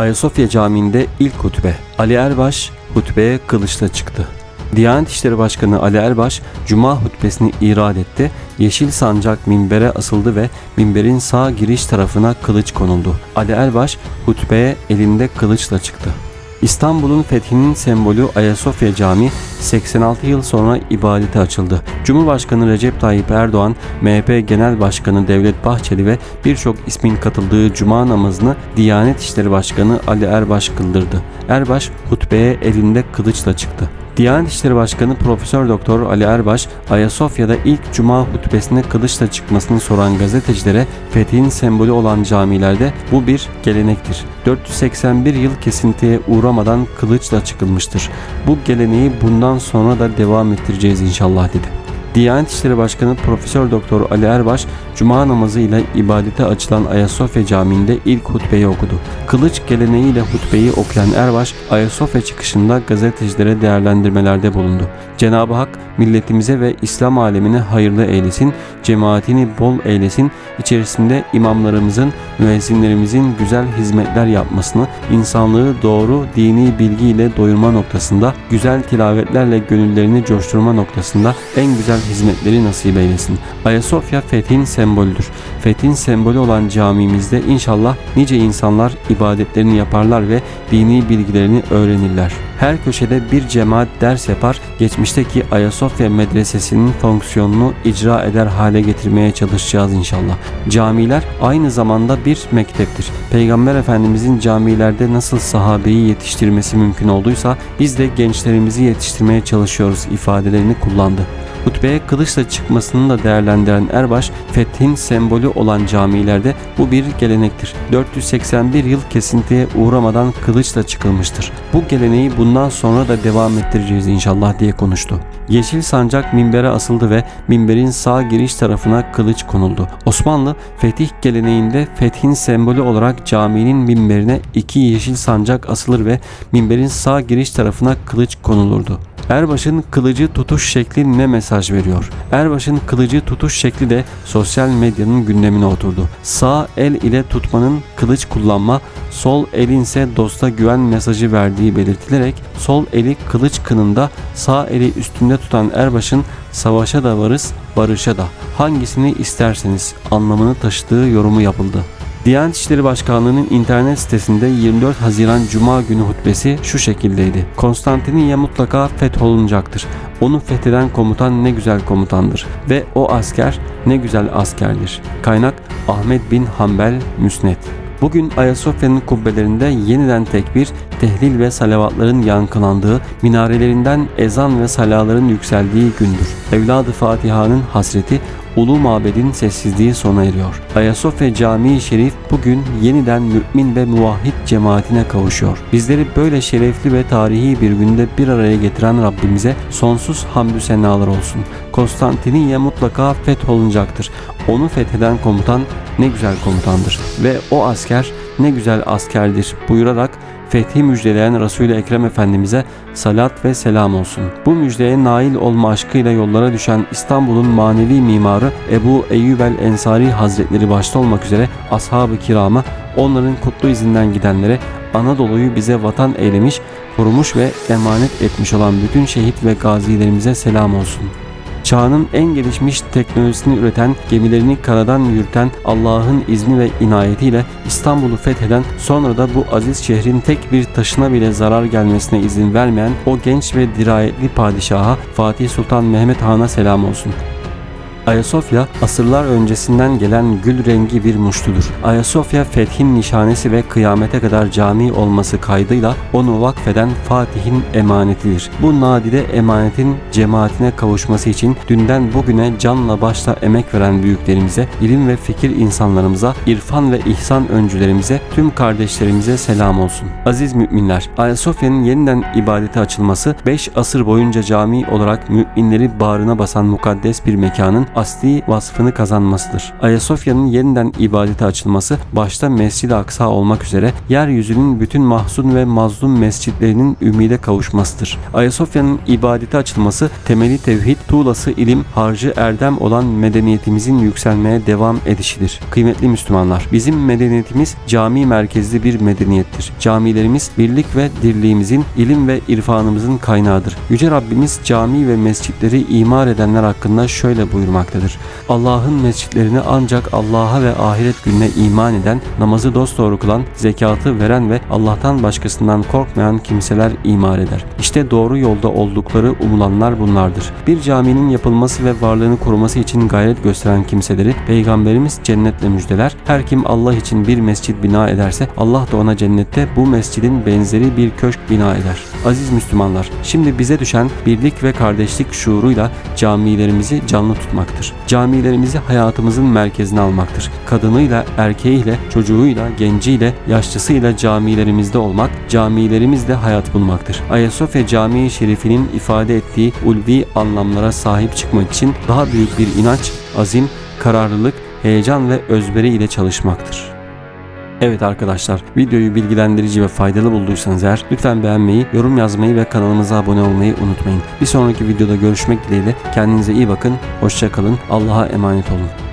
Ayasofya Camii'nde ilk hutbe. Ali Erbaş hutbeye kılıçla çıktı. Diyanet İşleri Başkanı Ali Erbaş Cuma hutbesini irad etti. Yeşil sancak minbere asıldı ve minberin sağ giriş tarafına kılıç konuldu. Ali Erbaş hutbeye elinde kılıçla çıktı. İstanbul'un fethinin sembolü Ayasofya Camii 86 yıl sonra ibadete açıldı. Cumhurbaşkanı Recep Tayyip Erdoğan, MHP Genel Başkanı Devlet Bahçeli ve birçok ismin katıldığı cuma namazını Diyanet İşleri Başkanı Ali Erbaş kıldırdı. Erbaş hutbeye elinde kılıçla çıktı. Diyanet İşleri Başkanı Profesör Doktor Ali Erbaş, Ayasofya'da ilk cuma hutbesine kılıçla çıkmasını soran gazetecilere fethin sembolü olan camilerde bu bir gelenektir. 481 yıl kesintiye uğramadan kılıçla çıkılmıştır. Bu geleneği bundan sonra da devam ettireceğiz inşallah dedi. Diyanet İşleri Başkanı Profesör Doktor Ali Erbaş, Cuma namazı ile ibadete açılan Ayasofya Camii'nde ilk hutbeyi okudu. Kılıç geleneğiyle hutbeyi okuyan Erbaş, Ayasofya çıkışında gazetecilere değerlendirmelerde bulundu. Cenab-ı Hak milletimize ve İslam alemine hayırlı eylesin, cemaatini bol eylesin, içerisinde imamlarımızın, müezzinlerimizin güzel hizmetler yapmasını, insanlığı doğru dini bilgiyle doyurma noktasında, güzel tilavetlerle gönüllerini coşturma noktasında en güzel hizmetleri nasip eylesin. Ayasofya fethin sembolüdür. Fethin sembolü olan camimizde inşallah nice insanlar ibadetlerini yaparlar ve dini bilgilerini öğrenirler. Her köşede bir cemaat ders yapar, geçmişteki Ayasofya Medresesi'nin fonksiyonunu icra eder hale getirmeye çalışacağız inşallah. Camiler aynı zamanda bir mekteptir. Peygamber Efendimizin camilerde nasıl sahabeyi yetiştirmesi mümkün olduysa biz de gençlerimizi yetiştirmeye çalışıyoruz ifadelerini kullandı. Hutbeye kılıçla çıkmasını da değerlendiren Erbaş, fethin sembolü olan camilerde bu bir gelenektir. 481 yıl kesintiye uğramadan kılıçla çıkılmıştır. Bu geleneği bundan sonra da devam ettireceğiz inşallah diye konuştu. Yeşil sancak minbere asıldı ve minberin sağ giriş tarafına kılıç konuldu. Osmanlı fetih geleneğinde fethin sembolü olarak caminin minberine iki yeşil sancak asılır ve minberin sağ giriş tarafına kılıç konulurdu. Erbaş'ın kılıcı tutuş şekli ne mesaj veriyor? Erbaş'ın kılıcı tutuş şekli de sosyal medyanın gündemine oturdu. Sağ el ile tutmanın kılıç kullanma, sol elin ise dosta güven mesajı verdiği belirtilerek sol eli kılıç kınında sağ eli üstünde tutan Erbaş'ın savaşa da varız, barışa da hangisini isterseniz anlamını taşıdığı yorumu yapıldı. Diyanet İşleri Başkanlığı'nın internet sitesinde 24 Haziran Cuma günü hutbesi şu şekildeydi. Konstantiniye mutlaka fetholunacaktır. Onu fetheden komutan ne güzel komutandır ve o asker ne güzel askerdir. Kaynak Ahmet bin Hanbel Müsned. Bugün Ayasofya'nın kubbelerinde yeniden tekbir, tehlil ve salavatların yankılandığı, minarelerinden ezan ve salaların yükseldiği gündür. Evladı Fatiha'nın hasreti, Ulu Mabed'in sessizliği sona eriyor. Ayasofya Camii Şerif bugün yeniden mümin ve muvahhid cemaatine kavuşuyor. Bizleri böyle şerefli ve tarihi bir günde bir araya getiren Rabbimize sonsuz hamdü senalar olsun. Konstantiniye mutlaka fetholunacaktır. Onu fetheden komutan ne güzel komutandır ve o asker ne güzel askerdir buyurarak fethi müjdeleyen Resul-i Ekrem Efendimiz'e salat ve selam olsun. Bu müjdeye nail olma aşkıyla yollara düşen İstanbul'un manevi mimarı Ebu Eyyub el Ensari Hazretleri başta olmak üzere ashab-ı kirama, onların kutlu izinden gidenlere Anadolu'yu bize vatan eylemiş, korumuş ve emanet etmiş olan bütün şehit ve gazilerimize selam olsun. Çağının en gelişmiş teknolojisini üreten, gemilerini karadan yürüten Allah'ın izni ve inayetiyle İstanbul'u fetheden, sonra da bu aziz şehrin tek bir taşına bile zarar gelmesine izin vermeyen o genç ve dirayetli padişaha Fatih Sultan Mehmet Han'a selam olsun. Ayasofya asırlar öncesinden gelen gül rengi bir muştudur. Ayasofya fethin nişanesi ve kıyamete kadar cami olması kaydıyla onu vakfeden Fatih'in emanetidir. Bu nadide emanetin cemaatine kavuşması için dünden bugüne canla başla emek veren büyüklerimize, ilim ve fikir insanlarımıza, irfan ve ihsan öncülerimize, tüm kardeşlerimize selam olsun. Aziz müminler, Ayasofya'nın yeniden ibadete açılması 5 asır boyunca cami olarak müminleri bağrına basan mukaddes bir mekanın asli vasfını kazanmasıdır. Ayasofya'nın yeniden ibadete açılması başta Mescid-i Aksa olmak üzere yeryüzünün bütün mahzun ve mazlum mescitlerinin ümide kavuşmasıdır. Ayasofya'nın ibadete açılması temeli tevhid, tuğlası ilim, harcı erdem olan medeniyetimizin yükselmeye devam edişidir. Kıymetli Müslümanlar, bizim medeniyetimiz cami merkezli bir medeniyettir. Camilerimiz birlik ve dirliğimizin, ilim ve irfanımızın kaynağıdır. Yüce Rabbimiz cami ve mescitleri imar edenler hakkında şöyle buyurmaktadır. Allah'ın mescitlerini ancak Allah'a ve ahiret gününe iman eden, namazı dosdoğru kılan, zekatı veren ve Allah'tan başkasından korkmayan kimseler imar eder. İşte doğru yolda oldukları umulanlar bunlardır. Bir caminin yapılması ve varlığını koruması için gayret gösteren kimseleri Peygamberimiz cennetle müjdeler. Her kim Allah için bir mescit bina ederse Allah da ona cennette bu mescidin benzeri bir köşk bina eder. Aziz Müslümanlar, şimdi bize düşen birlik ve kardeşlik şuuruyla camilerimizi canlı tutmaktır. Camilerimizi hayatımızın merkezine almaktır. Kadınıyla, erkeğiyle, çocuğuyla, genciyle, yaşlısıyla camilerimizde olmak, camilerimizde hayat bulmaktır. Ayasofya Camii Şerifi'nin ifade ettiği ulvi anlamlara sahip çıkmak için daha büyük bir inanç, azim, kararlılık, heyecan ve özveri ile çalışmaktır. Evet arkadaşlar videoyu bilgilendirici ve faydalı bulduysanız eğer lütfen beğenmeyi, yorum yazmayı ve kanalımıza abone olmayı unutmayın. Bir sonraki videoda görüşmek dileğiyle kendinize iyi bakın, hoşçakalın, Allah'a emanet olun.